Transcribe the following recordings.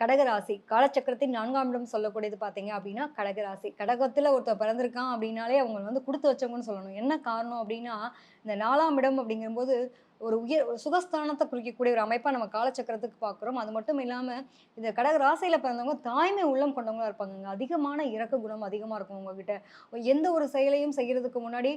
கடகராசி. காலச்சக்கரத்தின் நான்காம் இடம் சொல்லக்கூடியது பார்த்தீங்க அப்படின்னா கடகராசி. கடகத்தில் ஒருத்தர் பிறந்திருக்கான் அப்படின்னாலே அவங்க வந்து கொடுத்து வச்சவங்கன்னு சொல்லணும். என்ன காரணம் அப்படின்னா இந்த நாலாம் இடம் அப்படிங்கும்போது ஒரு உயர் ஒரு சுகஸ்தானத்தை குறிக்கக்கூடிய ஒரு அமைப்பாக நம்ம காலச்சக்கரத்துக்கு பார்க்குறோம். அது மட்டும் இல்லாமல் இந்த கடக ராசியில் பிறந்தவங்க தாய்மை உள்ளம் கொண்டவங்களா இருப்பாங்க அதிகமான இறக்க குணம் அதிகமாக இருக்கும் உங்ககிட்ட. எந்த ஒரு செயலையும் செய்கிறதுக்கு முன்னாடி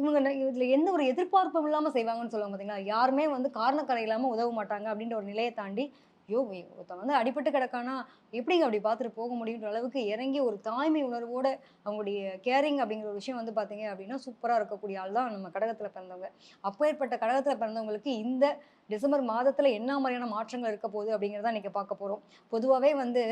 இவங்க இதில் எந்த ஒரு எதிர்பார்ப்பும் இல்லாமல் செய்வாங்கன்னு சொல்லுவாங்க பார்த்தீங்களா யாருமே வந்து காரணக்கரை இல்லாமல் உதவ மாட்டாங்க அப்படின்ற ஒரு நிலையை தாண்டி ஐயோ ஒருத்தன் வந்து அடிபட்டு கிடக்கானா எப்படிங்க அப்படி பார்த்துட்டு போக முடியுன்ற அளவுக்கு இறங்கி ஒரு தாய்மை உணர்வோட அவங்களுடைய கேரிங் அப்படிங்கிற ஒரு விஷயம் வந்து பார்த்தீங்க அப்படின்னா சூப்பராக இருக்கக்கூடிய ஆள் தான் நம்ம கடகத்தில் பிறந்தவங்க. அப்பேற்பட்ட கடகத்தில் பிறந்தவங்களுக்கு இந்த டிசம்பர் மாதத்தில் என்ன மாதிரியான மாற்றங்கள் இருக்க போகுது அப்படிங்கிறத இன்றைக்கி பார்க்க போகிறோம் பொதுவாகவே வந்து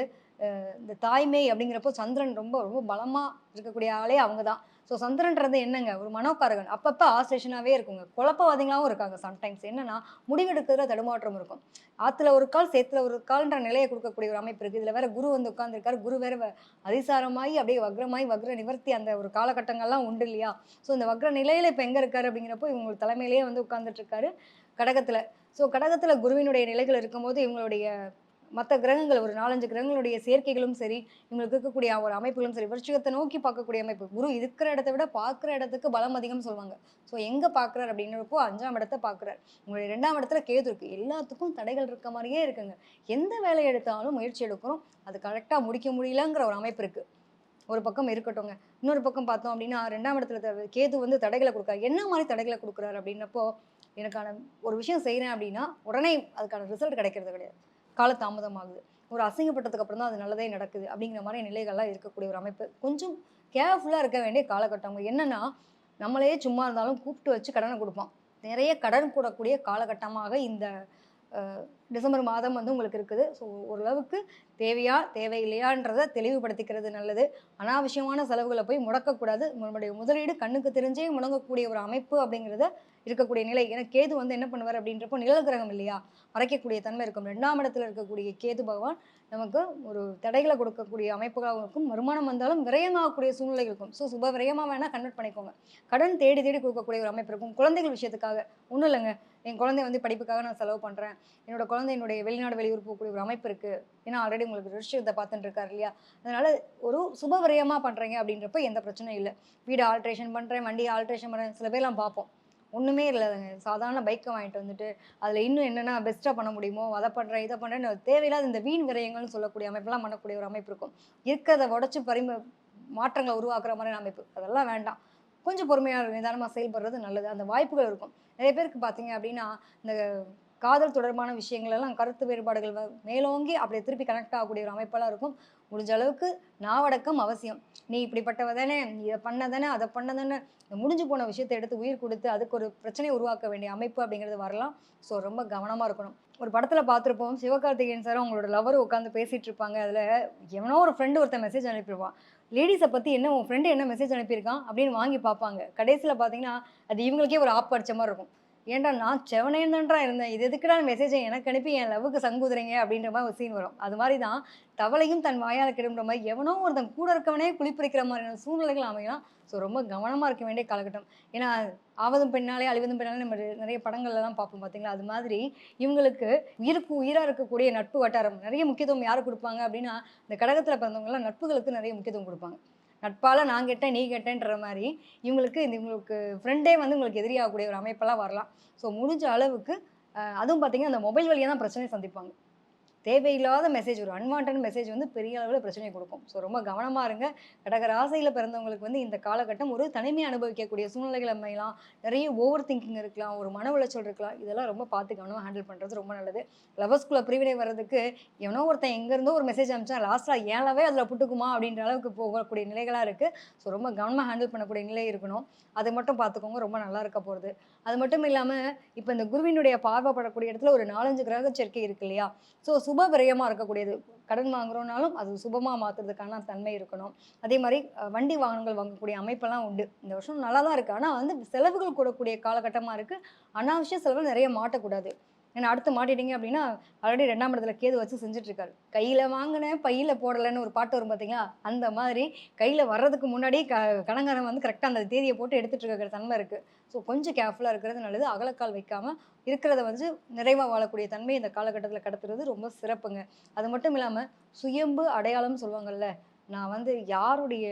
இந்த தாய்மை அப்படிங்கிறப்போ சந்திரன் ரொம்ப ரொம்ப பலமாக இருக்கக்கூடிய ஆளே அவங்க தான். ஸோ சந்திரன்றது என்னங்க? ஒரு மனோகாரகன். அப்பப்போ ஆசேஷனாகவே இருக்குங்க. குழப்பவாதிகளாகவும் இருக்காங்க சம்டைம்ஸ் என்னன்னா முடிவெடுக்கிறதுல தடுமாற்றம் இருக்கும். ஆற்றுல ஒரு கால் சேத்துல ஒரு கால்ன்ற நிலையை கொடுக்கக்கூடிய ஒரு அமைப்பு இருக்குது இதில் வேற குரு வந்து உட்காந்துருக்காரு குரு வேற அதிசாரமாகி அப்படியே வக்ரமாய் வக்ர நிவர்த்தி அந்த ஒரு காலகட்டங்கள்லாம் உண்டு இல்லையா? ஸோ இந்த வக்ர நிலையில இப்போ எங்கே இருக்காரு அப்படிங்கிறப்போ இவங்க தலைமையிலேயே வந்து உட்காந்துட்டு இருக்காரு. கடகத்தில். ஸோ கடகத்தில் குருவினுடைய நிலைகள் இருக்கும்போது இவங்களுடைய மற்ற கிரகங்கள் ஒரு நாலஞ்சு கிரகங்களுடைய சேர்க்கைகளும் சரி இவங்களுக்கு இருக்கக்கூடிய ஒரு அமைப்புகளும் சரி விருச்சிகத்தை நோக்கி பார்க்கக்கூடிய அமைப்பு. குரு இருக்கிற இடத்த விட பார்க்குற இடத்துக்கு பலம் அதிகம் சொல்லுவாங்க. ஸோ எங்கே பார்க்குறாரு அப்படின்றப்போ அஞ்சாம் இடத்த பார்க்குறாரு. உங்களுடைய ரெண்டாம் இடத்துல கேது இருக்குது எல்லாத்துக்கும் தடைகள் இருக்க மாதிரியே இருக்குங்க. எந்த வேலையை எடுத்தாலும் முயற்சி எடுக்கிறோம். அது கரெக்டாக முடிக்க முடியலங்கிற ஒரு அமைப்பு இருக்குது ஒரு பக்கம் இருக்கட்டும்ங்க. இன்னொரு பக்கம் பார்த்தோம் அப்படின்னா ரெண்டாம் இடத்துல கேது வந்து தடைகளை கொடுக்குறாரு. என்ன மாதிரி தடைகளை கொடுக்குறாரு அப்படின்னப்போ எனக்கான ஒரு விஷயம் செய்கிறேன் அப்படின்னா உடனே அதுக்கான ரிசல்ட் கிடைக்கிறது கிடையாது. காலதாமதமாகுது. ஒரு அசிங்கப்பட்டதுக்கு அப்புறம் தான் அது நல்லதே நடக்குது அப்படிங்கிற மாதிரி நிலைகள்லாம் இருக்கக்கூடிய ஒரு அமைப்பு. கொஞ்சம் கேர்ஃபுல்லாக இருக்க வேண்டிய காலகட்டம். என்னன்னா நம்மளே சும்மா இருந்தாலும் கூப்பிட்டு வச்சு கடனை கொடுப்பான். நிறைய கடன் கூடக்கூடிய காலகட்டமாக இந்த டிசம்பர் மாதம் வந்து உங்களுக்கு இருக்குது. ஸோ ஓரளவுக்கு தேவையா தேவையில்லையான்றதை தெளிவுபடுத்திக்கிறது நல்லது. அனாவசியமான செலவுகளை போய் முடக்கக்கூடாது. நம்மளுடைய முதலீடு கண்ணுக்கு தெரிஞ்சே முடங்கக்கூடிய ஒரு அமைப்பு அப்படிங்கிறத இருக்கக்கூடிய நிலை. ஏன்னா கேது வந்து என்ன பண்ணுவார் அப்படின்றப்போ நிழல் கிரகம் இல்லையா? மறைக்கக்கூடிய தன்மை இருக்கும். ரெண்டாம் இடத்துல இருக்கக்கூடிய கேது பகவான் நமக்கு ஒரு தடைகளை கொடுக்கக்கூடிய அமைப்புகளாகவும் இருக்கும் வருமானம் வந்தாலும் விரயமாகக்கூடிய சூழ்நிலை இருக்கும். ஸோ சுப விரயமாக வேணால் கன்வெர்ட் பண்ணிக்கோங்க. கடன் தேடி தேடி கொடுக்கக்கூடிய ஒரு அமைப்பு இருக்கும். குழந்தைகள் விஷயத்துக்காக. ஒன்றும் இல்லைங்க. என் குழந்தை வந்து படிப்புக்காக நான் செலவு பண்ணுறேன் என்னோட குழந்தை என்னுடைய வெளிநாடு வெளியூர் போகக்கூடிய ஒரு அமைப்பு இருக்குது ஏன்னா ஆல்ரெடி உங்களுக்கு ரிஷத்தை பார்த்துட்டு இருக்காரு இல்லையா? அதனால் ஒரு சுப விரயமாக பண்ணுறீங்க அப்படின்றப்ப எந்த பிரச்சனையும் இல்லை. வீடு ஆல்ட்ரேஷன் பண்ணுறேன் வண்டியை ஆல்ட்ரேஷன் பண்ணுறேன் சில பேர்லாம் பார்ப்போம். ஒன்றுமே இல்லைங்க. சாதாரண பைக்கை வாங்கிட்டு வந்துட்டு அதில் இன்னும் என்னென்ன பெஸ்ட்டாக பண்ண முடியுமோ அதை பண்ணுறேன் இதை பண்ணுறேன்னு தேவையில்லாத இந்த வீண் விரயங்கள்னு சொல்லக்கூடிய அமைப்பெல்லாம் பண்ணக்கூடிய ஒரு அமைப்பு இருக்கும். இருக்கிறத உடச்சி பரிம மாற்றங்களை உருவாக்குற மாதிரி அமைப்பு. அதெல்லாம் வேண்டாம். கொஞ்சம் பொறுமையாக நிதானமாக செயல்படுறது நல்லது. அந்த வாய்ப்புகள் இருக்கும். நிறைய பேருக்கு பார்த்தீங்க அப்படின்னா இந்த காதல் தொடர்பான விஷயங்கள் எல்லாம் கருத்து வேறுபாடுகள் மேலோங்கி அப்படியே திருப்பி கனெக்ட் ஆகக்கூடிய ஒரு அமைப்பெல்லாம் இருக்கும். முடிஞ்ச அளவுக்கு நாவடக்கம் அவசியம். நீ இப்படிப்பட்டவ தானே இதை பண்ண தானே அதை பண்ண தானே முடிஞ்சு போன விஷயத்தை எடுத்து உயிர் கொடுத்து அதுக்கு ஒரு பிரச்சனையை உருவாக்க வேண்டிய அமைப்பு அப்படிங்கிறது வரலாம். ஸோ ரொம்ப கவனமாக இருக்கணும். ஒரு படத்தில் பார்த்துருப்போம் சிவகார்த்திகேயன் சார் அவங்களோட லவர் உட்காந்து பேசிகிட்டு இருப்பாங்க. அதில் எவனோ ஒரு ஃப்ரெண்டு ஒருத்தன் மெசேஜ் அனுப்பிடுவான் லேடிஸை பற்றி என்ன உன் ஃப்ரெண்டு என்ன மெசேஜ் அனுப்பியிருக்கான்? அப்படின்னு வாங்கி பார்ப்பாங்க. கடைசியில் பார்த்தீங்கன்னா அது இவங்களுக்கே ஒரு ஆப் அடித்த மாதிரி இருக்கும். ஏன்டா நான் செவனேந்தன்றா இருந்தேன். இது எதுக்குடா மெசேஜை எனக்கு அனுப்பி என் லவ்வுக்கு சங்குதுறீங்க? அப்படின்ற மாதிரி ஒரு சீன் வரும். அது மாதிரி தான் தவளையும் தன் வாயால் கிளம்புற மாதிரி எவனோ ஒருத்தன் கூட இருக்கவனே குளிப்பறிக்கிற மாதிரியான சூழ்நிலைகள் அமையலாம். ஸோ ரொம்ப கவனமாக இருக்க வேண்டிய காலகட்டம். ஏன்னா ஆவதும் பெண்ணாலே அழிவதும் பெண்ணாலே நம்ம நிறைய படங்கள்லாம் பார்ப்போம் பார்த்தீங்களா அது மாதிரி இவங்களுக்கு உயிருக்கு உயிராக இருக்கக்கூடிய நட்பு வட்டாரம் நிறைய முக்கியத்துவம் யார் கொடுப்பாங்க அப்படின்னா இந்த கடகத்தில் பிறந்தவங்கலாம் நட்புகளுக்கு நிறைய முக்கியத்துவம் கொடுப்பாங்க. நட்பால் நான் கெட்டேன் நீ கெட்டேன்ற மாதிரி இவங்களுக்கு இந்த இவங்களுக்கு ஃப்ரெண்டே வந்து உங்களுக்கு எதிரியாகக்கூடிய ஒரு அமைப்பெல்லாம் வரலாம். ஸோ முடிஞ்ச அளவுக்கு அதுவும் பார்த்தீங்கன்னா அந்த மொபைல் வழியாக தான் பிரச்சனையை சந்திப்பாங்க. தேவையில்லாத மெசேஜ் ஒரு அன்வான்ட் மெசேஜ் வந்து பெரிய அளவில் பிரச்சனையை கொடுக்கும். ஸோ ரொம்ப கவனமாக இருங்க. கடகராசையில் பிறந்தவங்களுக்கு வந்து இந்த காலகட்டம் ஒரு தனிமையை அனுபவிக்கக்கூடிய சூழ்நிலைகள் அமையலாம். நிறைய ஓவர் திங்கிங் இருக்கலாம் ஒரு மன உளைச்சல் இருக்கலாம். இதெல்லாம் ரொம்ப பார்த்து கவனமாக ஹேண்டில் பண்ணுறது ரொம்ப நல்லது. லவர்ஸ்குள்ளே பிரிவினை வர்றதுக்கு எவனோ ஒருத்தன் எங்கேருந்தோ ஒரு மெசேஜ் அனுப்பிச்சான் லாஸ்ட்டாக ஏழாவே அதில் புட்டுக்குமா அப்படின்ற அளவுக்கு போகக்கூடிய நிலைகளாக இருக்குது ஸோ ரொம்ப கவனமாக ஹேண்டில் பண்ணக்கூடிய நிலை இருக்கணும். அதை மட்டும் பார்த்துக்கோங்க ரொம்ப நல்லா இருக்க போகிறது அது மட்டும் இல்லாமல் இப்போ இந்த குருவினுடைய பார்வைப்படக்கூடிய இடத்துல ஒரு நாலஞ்சு கிரக சேர்க்கை இருக்கு இல்லையா? ஸோ சுப விரயமாக இருக்கக்கூடியது. கடன் வாங்குறோம்னாலும் அது சுபமாக மாற்றுறதுக்கான தன்மை இருக்கணும். அதே மாதிரி வண்டி வாகனங்கள் வாங்கக்கூடிய அமைப்பெல்லாம் உண்டு. இந்த வருஷம் நல்லா தான் இருக்குது ஆனால் வந்து செலவுகள் கூடக்கூடிய காலகட்டமாக இருக்குது அனாவசிய செலவு நிறைய மாட்டக்கூடாது. ஏன்னா அடுத்து மாட்டிட்டீங்க அப்படின்னா ஆல்ரெடி ரெண்டாம் இடத்துல கேது வச்சு செஞ்சுட்ருக்காரு. கையில் வாங்கினேன் பையில் போடலைன்னு ஒரு பாட்டு வரும் பார்த்தீங்களா அந்த மாதிரி கையில் வர்றதுக்கு முன்னாடி க கடங்காரன் வந்து கரெக்டாக அந்த தேதியை போட்டு எடுத்துகிட்டு இருக்கிற தன்மை இருக்குது ஸோ கொஞ்சம் கேர்ஃபுல்லாக இருக்கிறது நல்லது. அகலக்கால் வைக்காமல் இருக்கிறத வந்து நிறைவாக வாழக்கூடிய தன்மை இந்த காலகட்டத்தில் கடத்துறது ரொம்ப சிறப்புங்க. அது மட்டும் இல்லாமல் சுயம்பு அடையாளம் சொல்லுவாங்கல்ல நான் வந்து யாருடைய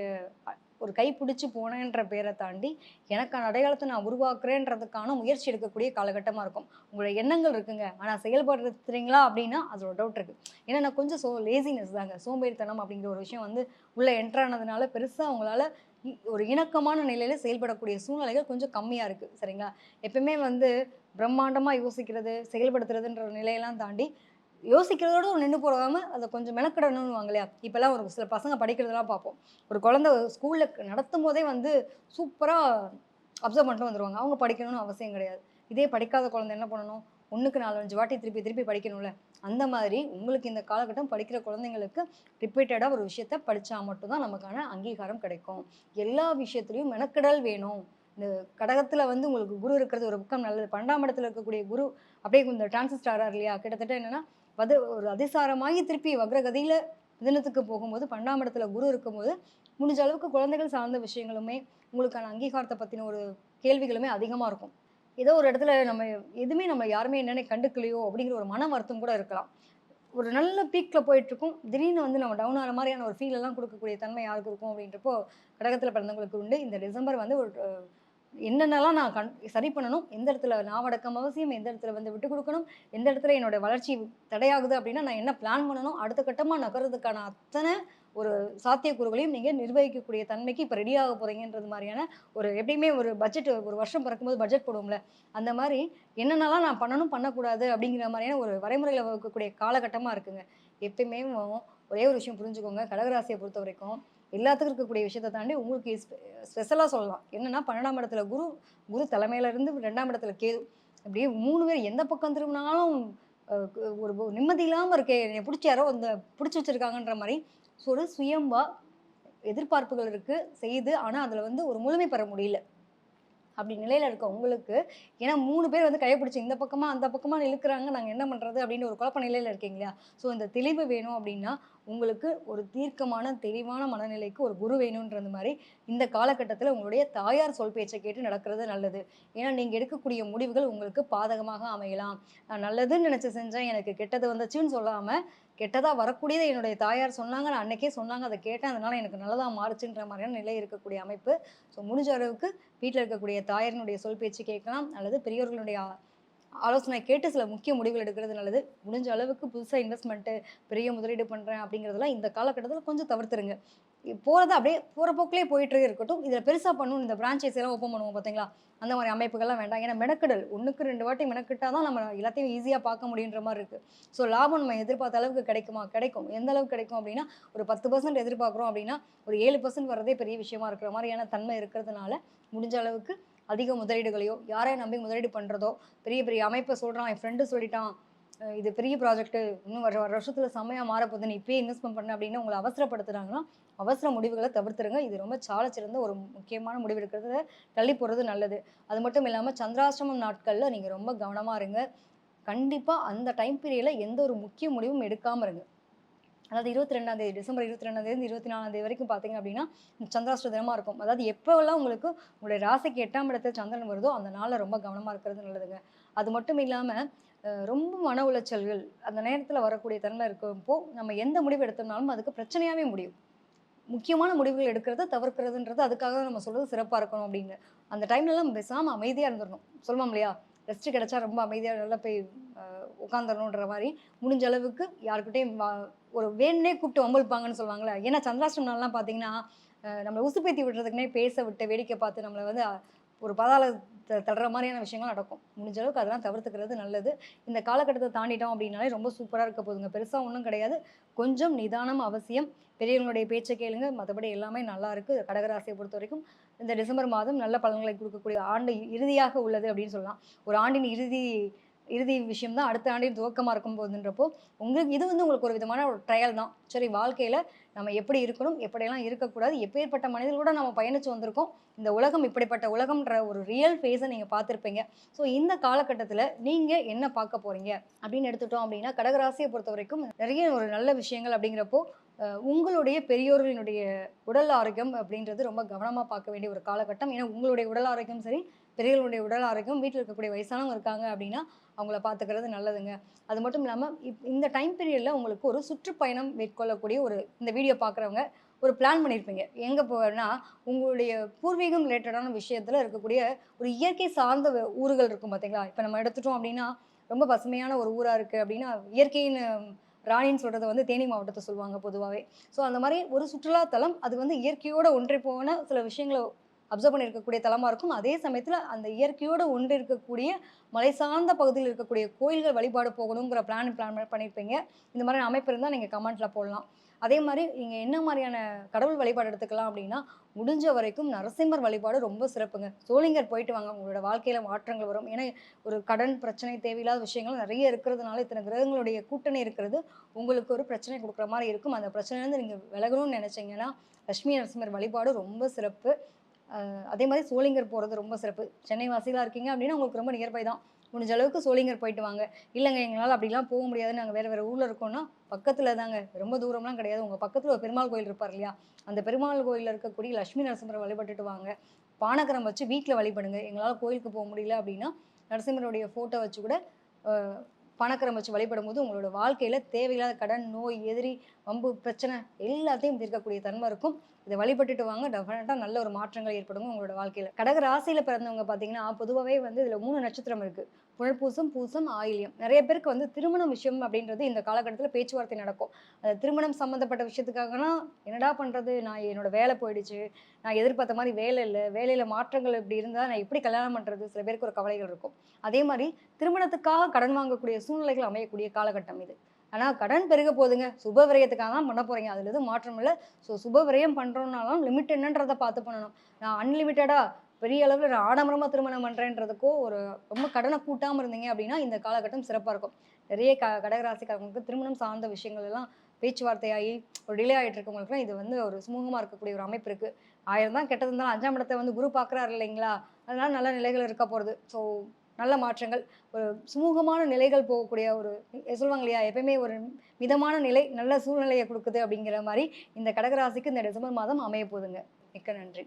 ஒரு கை பிடிச்சி போனேன்ற பேரை தாண்டி எனக்கான அடையாளத்தை நான் உருவாக்குறேன்றதுக்கான முயற்சி எடுக்கக்கூடிய காலகட்டமாக இருக்கும். உங்களோட எண்ணங்கள் இருக்குங்க. ஆனால் செயல்படுத்துறீங்களா அப்படின்னா அதோட டவுட் இருக்குது ஏன்னா நான் கொஞ்சம் சோ லேசினஸ் தாங்க. சோம்பேறித்தனம் அப்படிங்கிற ஒரு விஷயம் வந்து உள்ளே என்ட்ரானதுனால பெருசாக அவங்களால இ- ஒரு இணக்கமான நிலையில் செயல்படக்கூடிய சூழ்நிலைகள் கொஞ்சம் கம்மியாக இருக்குது சரிங்களா? எப்பவுமே வந்து பிரம்மாண்டமாக யோசிக்கிறது செயல்படுத்துறதுன்ற நிலையெல்லாம் தாண்டி யோசிக்கிறதோட நின்று போகாம அதை கொஞ்சம் மெனக்கிடணும்னு வாங்கலையா இல்லையா? இப்போல்லாம் ஒரு சில பசங்க படிக்கிறதெல்லாம் பார்ப்போம். ஒரு குழந்தை ஸ்கூலில் நடத்தும் போதே வந்து சூப்பராக அப்சர்வ் பண்ணிட்டு வந்துடுவாங்க அவங்க படிக்கணும்னு அவசியம் கிடையாது. இதே படிக்காத குழந்தை என்ன பண்ணணும்? ஒன்றுக்கு நாலஞ்சு வாட்டி திருப்பி திருப்பி படிக்கணும்ல. அந்த மாதிரி உங்களுக்கு இந்த காலகட்டம் படிக்கிற குழந்தைங்களுக்கு ரிப்பீட்டடாக ஒரு விஷயத்த படித்தா மட்டும்தான் நமக்கான அங்கீகாரம் கிடைக்கும். எல்லா விஷயத்துலையும் மெனக்கிடல் வேணும். இந்த கடகத்தில் வந்து உங்களுக்கு குரு இருக்கிறது ஒரு பக்கம் நல்லது. பன்னெண்டாம் இடத்துல இருக்கக்கூடிய குரு அப்படியே இந்த டிரான்சிஸ்டாராக இல்லையா? கிட்டத்தட்ட என்னென்னா வது ஒரு அதிசாரமாகி திருப்பி வக்ரகதியில் தினத்துக்கு போகும்போது பன்னெண்டாம் இடத்துல குரு இருக்கும்போது முடிஞ்ச அளவுக்கு குழந்தைகள் சார்ந்த விஷயங்களுமே உங்களுக்கான அங்கீகாரத்தை பற்றின ஒரு கேள்விகளுமே அதிகமாக இருக்கும். ஏதோ ஒரு இடத்துல நம்ம எதுவுமே நம்ம யாருமே என்னென்ன கண்டுக்கலையோ அப்படிங்கிற ஒரு மன வருத்தம் கூட இருக்கலாம். ஒரு நல்ல பீக்கில் போயிட்டுருக்கும். திடீர்னு வந்து நம்ம டவுன் ஆகிற மாதிரியான ஒரு ஃபீல் எல்லாம் கொடுக்கக்கூடிய தன்மை யாருக்கு இருக்கும் அப்படின்றப்போ கடகத்தில் பிறந்தவங்களுக்கு உண்டு. இந்த டிசம்பர் வந்து ஒரு என்னென்னலாம் நான் கண் சரி பண்ணணும் எந்த இடத்துல நாவடக்கம் அவசியம் எந்த இடத்துல வந்து விட்டு கொடுக்கணும் எந்த இடத்துல என்னோட வளர்ச்சி தடையாகுது அப்படின்னா நான் என்ன பிளான் பண்ணணும் அடுத்த கட்டமாக நகர்றதுக்கான அத்தனை ஒரு சாத்தியக்கூறுகளையும் நீங்கள் நிர்வகிக்கக்கூடிய தன்மைக்கு இப்போ ரெடியாக போகிறீங்கன்றது மாதிரியான ஒரு எப்படியுமே ஒரு பட்ஜெட் ஒரு வருஷம் பிறக்கும்போது பட்ஜெட் போடுவோம்ல அந்த மாதிரி என்னென்னலாம் நான் பண்ணணும் பண்ணக்கூடாது அப்படிங்கிற மாதிரியான ஒரு வரைமுறையில் வகுக்கக்கூடிய காலகட்டமாக இருக்குங்க. எப்பயுமே ஒரே ஒரு விஷயம் புரிஞ்சுக்கோங்க கடகராசியை பொறுத்த வரைக்கும் எல்லாத்துக்கும் இருக்கக்கூடிய விஷயத்தை தாண்டி உங்களுக்கு ஸ்பெஷலாக சொல்லலாம். என்னன்னா பன்னெண்டாம் இடத்துல குரு குரு தலைமையிலேருந்து ரெண்டாம் இடத்துல கேது. அப்படியே மூணு பேர் எந்த பக்கம் திரும்பினாலும் ஒரு நிம்மதி இல்லாமல் இருக்கே என்னை பிடிச்ச யாரோ அந்த பிடிச்சி வச்சிருக்காங்கன்ற மாதிரி ஸோ ஒரு சுயம்பா எதிர்பார்ப்புகள் இருக்குது செய்து ஆனால் அதில் வந்து ஒரு முழுமை பெற முடியல. அப்படி நிலையில இருக்க உங்களுக்கு ஏன்னா மூணு பேர் வந்து கைப்பிடிச்சு இந்த பக்கமா அந்த பக்கமா இழுக்கிறாங்க நாங்கள் என்ன பண்றது அப்படின்னு ஒரு குழப்ப நிலையில இருக்கீங்களா ஸோ இந்த தெளிவு வேணும் அப்படின்னா உங்களுக்கு ஒரு தீர்க்கமான தெளிவான மனநிலைக்கு ஒரு குரு வேணுன்றது மாதிரி இந்த காலகட்டத்தில் உங்களுடைய தாயார் சொல் பேச்சை கேட்டு நடக்கிறது நல்லது. ஏன்னா நீங்கள் எடுக்கக்கூடிய முடிவுகள் உங்களுக்கு பாதகமாக அமையலாம். நான் நல்லதுன்னு நினச்சி செஞ்சேன் எனக்கு கெட்டது வந்துச்சுன்னு சொல்லாமல் கெட்டதாக வரக்கூடியதை என்னுடைய தாயார் சொன்னாங்க. நான் அன்றைக்கே சொன்னாங்க. அதை கேட்டேன். அதனால் எனக்கு நல்லதாக மாறுச்சுன்ற மாதிரியான நிலை இருக்கக்கூடிய அமைப்பு. ஸோ முடிஞ்ச அளவுக்கு வீட்டில் இருக்கக்கூடிய தாயாரினுடைய சொல் பேச்சு கேட்கலாம். அல்லது பெரியவர்களுடைய ஆலோசனை கேட்டு சில முக்கிய முடிவுகள் எடுக்கிறது நல்லது. முடிஞ்ச அளவுக்கு புதுசாக இன்வெஸ்ட்மெண்ட்டு பெரிய முதலீடு பண்ணுறேன் அப்படிங்கிறதெல்லாம் இந்த காலகட்டத்தில் கொஞ்சம் தவிர்த்துருங்க. போகிறது அப்படியே போகிற போக்கிலே போயிட்டே இருக்கட்டும். இதில் பெருசாக பண்ணணும் இந்த பிரான்ச்சைஸ் எல்லாம் ஓப்பன் பண்ணுவோம் பார்த்தீங்களா அந்த மாதிரி அமைப்புகள்லாம் வேண்டாம். ஏன்னா மெனக்கெடல். ஒன்றுக்கு ரெண்டு வாட்டி மெனக்கிட்டால் தான் நம்ம எல்லாத்தையும் ஈஸியாக பார்க்க முடியுன்ற மாதிரி இருக்குது ஸோ லாபம் நம்ம எதிர்பார்த்த அளவுக்கு கிடைக்குமா? கிடைக்கும். எந்த அளவுக்கு கிடைக்கும் அப்படின்னா ஒரு பத்து பர்சன்ட் எதிர்பார்க்குறோம் அப்படின்னா ஒரு ஏழு பர்சன்ட் வரதே பெரிய விஷயமா இருக்கிற மாதிரியான தன்மை இருக்கிறதுனால முடிஞ்ச அளவுக்கு அதிக முதலீடுகளையோ யாரையும் நம்பி முதலீடு பண்ணுறதோ பெரிய பெரிய அமைப்பை சொல்கிறான் என் ஃப்ரெண்டு சொல்லிட்டான் இது பெரிய ப்ராஜெக்ட்டு இன்னும் வர வர வருஷத்தில் செம்மையாக மாறப்போகுது நீ இப்பயே இன்வெஸ்ட்மெண்ட் பண்ண அப்படின்னு உங்களை அவசரப்படுத்துறாங்கன்னா அவசர முடிவுகளை தவிர்த்துருங்க. இது ரொம்ப சாலச்சிறந்த ஒரு முக்கியமான முடிவு எடுக்கிறத தள்ளி போகிறது நல்லது. அது மட்டும் இல்லாமல் சந்திராசிரமம் நாட்களில் நீங்கள் ரொம்ப கவனமாக இருங்க. கண்டிப்பாக அந்த டைம் பீரியடில் எந்த ஒரு முக்கிய முடிவும் எடுக்காமல் இருங்க. அதாவது இருபத்தி ரெண்டாம் தேதி டிசம்பர் இருபத்தி ரெண்டாம் தேதி இருபத்தி நாலாம் தேதி வரைக்கும் பார்த்தீங்க அப்படின்னா சந்திராஷ்ட தினமாக இருக்கும். அதாவது எப்போல்லாம் உங்களுக்கு உங்களுடைய ராசிக்கு எட்டாம் இடத்துல சந்திரன் வருதோ அந்த நாளில் ரொம்ப கவனமாக இருக்கிறது நல்லதுங்க. அது மட்டும் இல்லாமல் ரொம்ப மன உளைச்சல்கள் அந்த நேரத்தில் வரக்கூடிய தன்மை இருக்கப்போ நம்ம எந்த முடிவு எடுத்தோம்னாலும் அதுக்கு பிரச்சனையாகவே முடியும். முக்கியமான முடிவுகள் எடுக்கிறத தவிர்க்கிறதுன்றது அதுக்காக நம்ம சொல்கிறது சிறப்பாக இருக்கணும் அப்படின்னு. அந்த டைம்லலாம் பேசாமல் அமைதியாக இருந்துடணும் சொல்லுவோம் இல்லையா? ரெஸ்ட் கிடைச்சா ரொம்ப அமைதியாக நல்லா போய் உட்காந்துடணுன்ற மாதிரி முடிஞ்ச அளவுக்கு யாருக்கிட்டையும் ஒரு வேணுனே கூப்பிட்டு வம்பளிப்பாங்கன்னு சொல்லுவாங்கல்ல? ஏன்னா சந்திராஷ்டம் நாள்லாம் பார்த்தீங்கன்னா நம்மளை உசுப்பேத்தி விடுறதுக்குனே பேச விட்டு வேடிக்கை பார்த்து நம்மளை வந்து ஒரு பாதாளத்தை தடுற மாதிரியான விஷயங்கள் நடக்கும். முடிஞ்ச அளவுக்கு அதெல்லாம் தவிர்த்துக்கிறது நல்லது. இந்த காலகட்டத்தை தாண்டிட்டோம் அப்படின்னாலே ரொம்ப சூப்பராக இருக்க போகுதுங்க. பெருசாக ஒன்றும் கிடையாது. கொஞ்சம் நிதானம் அவசியம். பெரியவங்களுடைய பேச்சை கேளுங்க. மற்றபடி எல்லாமே நல்லா இருக்கு. கடகராசியை பொறுத்த வரைக்கும் இந்த டிசம்பர் மாதம் நல்ல பலன்களை கொடுக்கக்கூடிய ஆண்டு இறுதியாக உள்ளது அப்படின்னு சொல்லலாம். ஒரு ஆண்டின் இறுதி இறுதி விஷயம் தான் அடுத்த ஆண்டின் துவக்கமாக இருக்கும் போதுன்றப்போ உங்களுக்கு இது வந்து உங்களுக்கு ஒரு விதமான ஒரு ட்ரையல் தான். சரி வாழ்க்கையில் நம்ம எப்படி இருக்கணும் எப்படியெல்லாம் இருக்கக்கூடாது எப்பேற்பட்ட மனிதர்களோட நம்ம பயணித்து வந்திருக்கோம். இந்த உலகம் இப்படிப்பட்ட உலகம்ன்ற ஒரு ரியல் ஃபேஸை நீங்கள் பார்த்துருப்பீங்க. ஸோ இந்த காலகட்டத்தில் நீங்கள் என்ன பார்க்க போகிறீங்க அப்படின்னு எடுத்துட்டோம் அப்படின்னா கடகராசியை பொறுத்த வரைக்கும் நிறைய ஒரு நல்ல விஷயங்கள் அப்படிங்கிறப்போ உங்களுடைய பெரியோர்களினுடைய உடல் ஆரோக்கியம் அப்படின்றது ரொம்ப கவனமாக பார்க்க வேண்டிய ஒரு காலகட்டம். ஏன்னா உங்களுடைய உடல் ஆரோக்கியம் சரி பெரியவர்களுடைய உடல் ஆரோக்கியம் வீட்டில் இருக்கக்கூடிய வயசானவங்க இருக்காங்க அப்படின்னா அவங்கள பார்த்துக்கிறது நல்லதுங்க. அது மட்டும் இல்லாமல் இப் இந்த டைம் பீரியடில் உங்களுக்கு ஒரு சுற்றுப்பயணம் மேற்கொள்ளக்கூடிய ஒரு இந்த வீடியோ பார்க்குறவங்க ஒரு பிளான் பண்ணியிருப்பீங்க எங்கே போனா உங்களுடைய பூர்வீகம் ரிலேட்டடான விஷயத்தில் இருக்கக்கூடிய ஒரு இயற்கை சார்ந்த ஊர்கள் இருக்கும் பார்த்தீங்களா இப்போ நம்ம எடுத்துட்டோம் அப்படின்னா ரொம்ப பசுமையான ஒரு ஊராக இருக்குது அப்படின்னா இயற்கையின் ராணின்னு சொல்கிறது வந்து தேனி மாவட்டத்தை சொல்லுவாங்க பொதுவாகவே ஸோ அந்த மாதிரி ஒரு சுற்றுலாத்தலம் அது வந்து இயற்கையோடு ஒன்றி போன சில விஷயங்களை அப்சர்வ் பண்ணியிருக்கக்கூடிய தலமாக இருக்கும். அதே சமயத்தில் அந்த இயற்கையோடு ஒன்று இருக்கக்கூடிய மலை சார்ந்த பகுதியில் இருக்கக்கூடிய கோயில்கள் வழிபாடு போகணுங்கிற பிளான் பிளான் பண்ணியிருப்பீங்க இந்த மாதிரி அமைப்பு இருந்தால் நீங்கள் கமெண்ட்டில் போடலாம். அதே மாதிரி நீங்கள் என்ன மாதிரியான கடவுள் வழிபாடு எடுத்துக்கலாம் அப்படின்னா முடிஞ்ச வரைக்கும் நரசிம்மர் வழிபாடு ரொம்ப சிறப்புங்க. சோளிங்கர் போயிட்டு வாங்க. உங்களோட வாழ்க்கையில் மாற்றங்கள் வரும். ஏன்னா ஒரு கடன் பிரச்சனை தேவையில்லாத விஷயங்கள் நிறைய இருக்கிறதுனால இத்தனை கிரகங்களுடைய கூட்டணி இருக்கிறது உங்களுக்கு ஒரு பிரச்சனை கொடுக்குற மாதிரி இருக்கும். அந்த பிரச்சனையிலேருந்து நீங்கள் விலகணும்னு நினச்சிங்கன்னா லட்சுமி நரசிம்மர் வழிபாடு ரொம்ப சிறப்பு. அதே மாதிரி சோளிங்கர் போகிறது ரொம்ப சிறப்பு. சென்னை வாசிகளாக இருக்கீங்க அப்படின்னா உங்களுக்கு ரொம்ப நியர்பை தான். முடிஞ்ச அளவுக்கு சோளிங்கர் போயிட்டு வாங்க. இல்லைங்க எங்களால் அப்படிலாம் போக முடியாது நாங்கள் வேறு வேறு ஊரில் இருக்கோம்னா பக்கத்தில் தாங்க. ரொம்ப தூரம்லாம் கிடையாது. உங்கள் பக்கத்தில் ஒரு பெருமாள் கோயில் இருப்பார் இல்லையா? அந்த பெருமாள் கோயிலில் இருக்கக்கூடிய லட்சுமி நரசிம்மரை வழிபட்டுட்டு வாங்க. பானகரம் வச்சு வீட்டில் வழிபடுங்க. எங்களால் கோயிலுக்கு போக முடியல அப்படின்னா நரசிம்மருடைய ஃபோட்டோ வச்சு கூட பணக்கரம் வச்சு வழிபடும் போது உங்களோட வாழ்க்கையில் தேவையில்லாத கடன் நோய் எதிரி வம்பு பிரச்சனை எல்லாத்தையும் தீர்க்கக்கூடிய தன்மை இருக்கும். இதை வழிபட்டுட்டு வாங்க. டெஃபினட்டாக நல்ல ஒரு மாற்றங்கள் ஏற்படுங்க உங்களோட வாழ்க்கையில். கடக ராசியில் பிறந்தவங்க பார்த்தீங்கன்னா பொதுவாகவே வந்து இதில் மூணு நட்சத்திரம் இருக்குது புனர்பூசம் பூசம் ஆயில்யம். நிறைய பேருக்கு வந்து திருமணம் விஷயம் அப்படின்றது இந்த காலகட்டத்தில் பேச்சுவார்த்தை நடக்கும். அந்த திருமணம் சம்மந்தப்பட்ட விஷயத்துக்காகனா என்னடா பண்ணுறது நான் என்னோட வேலை போயிடுச்சு. நான் எதிர்பார்த்த மாதிரி வேலை இல்லை. வேலையில் மாற்றங்கள் இப்படி இருந்தால் நான் எப்படி கல்யாணம் பண்ணுறது சில பேருக்கு ஒரு கவலைகள் இருக்கும். அதே மாதிரி திருமணத்துக்காக கடன் வாங்கக்கூடிய சூழ்நிலைகள் அமையக்கூடிய காலகட்டம் இது. ஆனால் கடன் பெருக போகுதுங்க. சுப விரயத்துக்காக தான் பண்ண போகிறீங்க அதில் எதுவும் மாற்றம் இல்லை. ஸோ சுப விரயம் பண்ணுறோம்னாலும் லிமிட் என்னன்றதை பார்த்து பண்ணணும். நான் அன்லிமிட்டடாக பெரிய அளவில் நான் ஆடம்பரமாக திருமணம் பண்ணுறேன்றதுக்கோ ஒரு ரொம்ப கடனை கூட்டாமல் இருந்தீங்க அப்படின்னா இந்த காலகட்டம் சிறப்பாக இருக்கும். நிறைய க கடகராசிக்காரங்களுக்கு திருமணம் சார்ந்த விஷயங்கள் எல்லாம் பேச்சுவார்த்தையாகி ஒரு டிலே ஆகிட்டு இருக்கவங்களுக்குலாம் இது வந்து ஒரு சுமூகமாக இருக்கக்கூடிய ஒரு அமைப்பு இருக்குது ஆயிரம் தான் கெட்டது இருந்தாலும் அஞ்சாம் இடத்தை வந்து குரு பார்க்குறாரு இல்லைங்களா? அதனால நல்ல நிலைகள் இருக்க போகிறது ஸோ நல்ல மாற்றங்கள் ஒரு சுமூகமான நிலைகள் போகக்கூடிய ஒரு சொல்லுவாங்க இல்லையா எப்பயுமே ஒரு மிதமான நிலை நல்ல சூழ்நிலையை கொடுக்குது அப்படிங்கிற மாதிரி இந்த கடகராசிக்கு இந்த டிசம்பர் மாதம் அமைய போகுதுங்க மிக்க நன்றி.